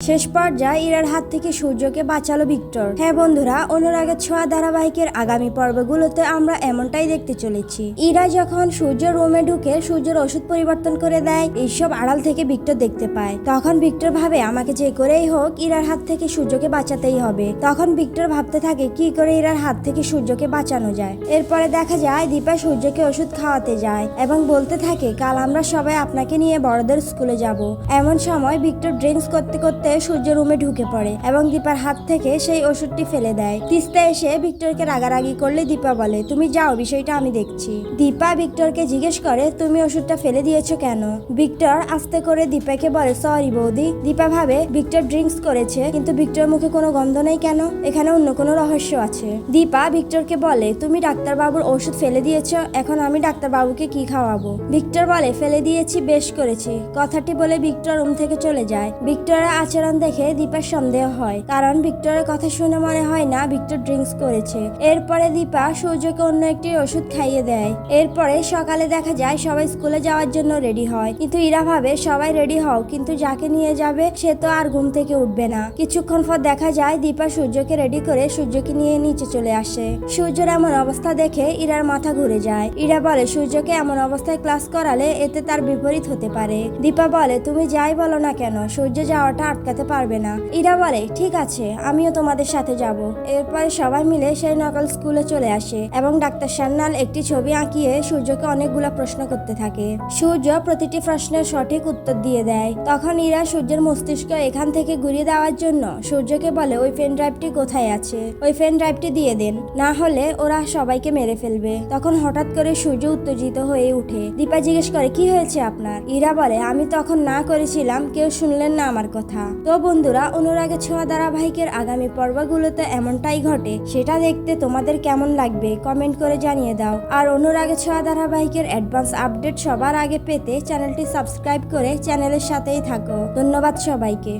শেষ পর্যায়ে ইরার হাত থেকে সূর্যকে বাঁচালো ভিক্টর। হ্যাঁ বন্ধুরা, অনুরাগের ছোঁয়া ধারাবাহিকের আগামী পর্বগুলোতে আমরা এমনটাই দেখতে চলেছি। ইরা যখন সূর্য রুমে ঢুকে সূর্যের ওষুধ পরিবর্তন করে দেয়, এইসব আড়াল থেকে ভিক্টর দেখতে পায়। তখন ভিক্টর ভাবে, আমাকে যে করেই হোক, ইরার হাত থেকে সূর্যকে বাঁচাতেই হবে। তখন ভিক্টর ভাবতে থাকে, কি করে ইরার হাত থেকে সূর্যকে বাঁচানো যায়? এরপরে দেখা যায়, দীপা সূর্যকে ওষুধ খাওয়াতে যায় এবং বলতে থাকে, কাল আমরা সবাই আপনাকে নিয়ে বড়দের স্কুলে যাব। এমন সময় ভিক্টর ড্রিঙ্কস করতে করতে সূর্য রুমে ঢুকে পড়ে এবং দীপার হাত থেকে সেই ওষুধটি ফেলে দেয়। তিস্তা এসে ভিক্টরকে রাগারাগি করলে দীপা বলে, তুমি যাও, বিষয়টা আমি দেখছি। দীপা ভিক্টরকে জিজ্ঞেস করে, তুমি ওষুধটা ফেলে দিয়েছ কেন? ভিক্টর আস্তে করে দীপাকে বলে, সরি বৌদি। দীপা ভাবে, ভিক্টর ড্রিঙ্কস করেছে, কিন্তু ভিক্টর মুখে কোনো গন্ধ নেই কেন? এখানে অন্য কোনো রহস্য আছে। দীপা ভিক্টরকে বলে, তুমি ডাক্তারবাবুর ওষুধ ফেলে দিয়েছ, এখন আমি ডাক্তারবাবুকে কি খাওয়াবো? ভিক্টর বলে, ফেলে দিয়েছি, বেশ করেছি। কথাটি বলে ভিক্টর রুম থেকে চলে যায়। ভিক্টরের আচরণ দেখে দীপার সন্দেহ হয়। কারণ ভিক্টরের কথা শুনে মনে হয় না ভিক্টর ড্রিঙ্কস করেছে। এরপরে দীপা সূর্যকে অন্য একটি ওষুধ খাইয়ে দেয়। এরপরে সকালে দেখা যায় সবাই স্কুলে যাওয়ার জন্য রেডি হয়। কিন্তু ইরা ভাবে, সবাই রেডি হও, কিন্তু যাকে নিয়ে যাবে, সে তো আর ঘুম থেকে উঠবে না। কিছুক্ষণ পর দেখা যায় দীপা সূর্যকে রেডি করে সূর্যকে নিয়ে নিচে চলে আসে। সূর্যের এমন অবস্থা দেখে ইরার মাথা ঘুরে যায়। ইরা বলে, সূর্যকে এমন অবস্থায় ক্লাস করালে এতে তার বিপরীত হতে পারে। দীপা বলে, তুমি যাই বলো না কেন, সূর্য যাওয়াটা আটকাতে পারবে না। ইরা বলে, ঠিক আছে, আমিও তোমাদের সাথে যাব। এরপরে সবাই মিলে সেই নকল স্কুলে চলে আসে এবং ডাক্তার সান্নাল একটি ছবি আঁকিয়ে সূর্যকে অনেকগুলা প্রশ্ন করতে থাকে। সূর্য প্রতিটি প্রশ্নের সঠিক উত্তর দিয়ে দেয়। তখন ইরা সূর্যের মস্তিষ্ক এখান থেকে ঘুরিয়ে দেওয়ার জন্য সূর্যকে বলে, ওই পেন ড্রাইভটি কোথায় আছে? ওই পেন ড্রাইভটি দিয়ে দেন। না হলে ওরা সবাইকে মেরে ফেলবে। তখন হঠাৎ করে সূর্য উত্তেজিত হয়ে উঠে। দীপা জিজ্ঞেস করে, কি হয়েছে আপনার? ইরা বলে, আমি তখন না করেছিলাম, কেউ শুনলেন না আমার কথা। তো বন্ধুরা, অনুরাগে ছোঁয়া ধারাবাহিকের আগামী পর্বগুলোতে এমনটাই ঘটে, সেটা দেখতে তোমাদের কেমন লাগবে কমেন্ট করে জানিয়ে দাও। আর অনুরাগে ছোঁয়া ধারাবাহিকের অ্যাডভান্স আপডেট সবার আগে পেতে চ্যানেলটি সাবস্ক্রাইব করে চ্যানেলের সাথেই থাকো। ধন্যবাদ সবাইকে।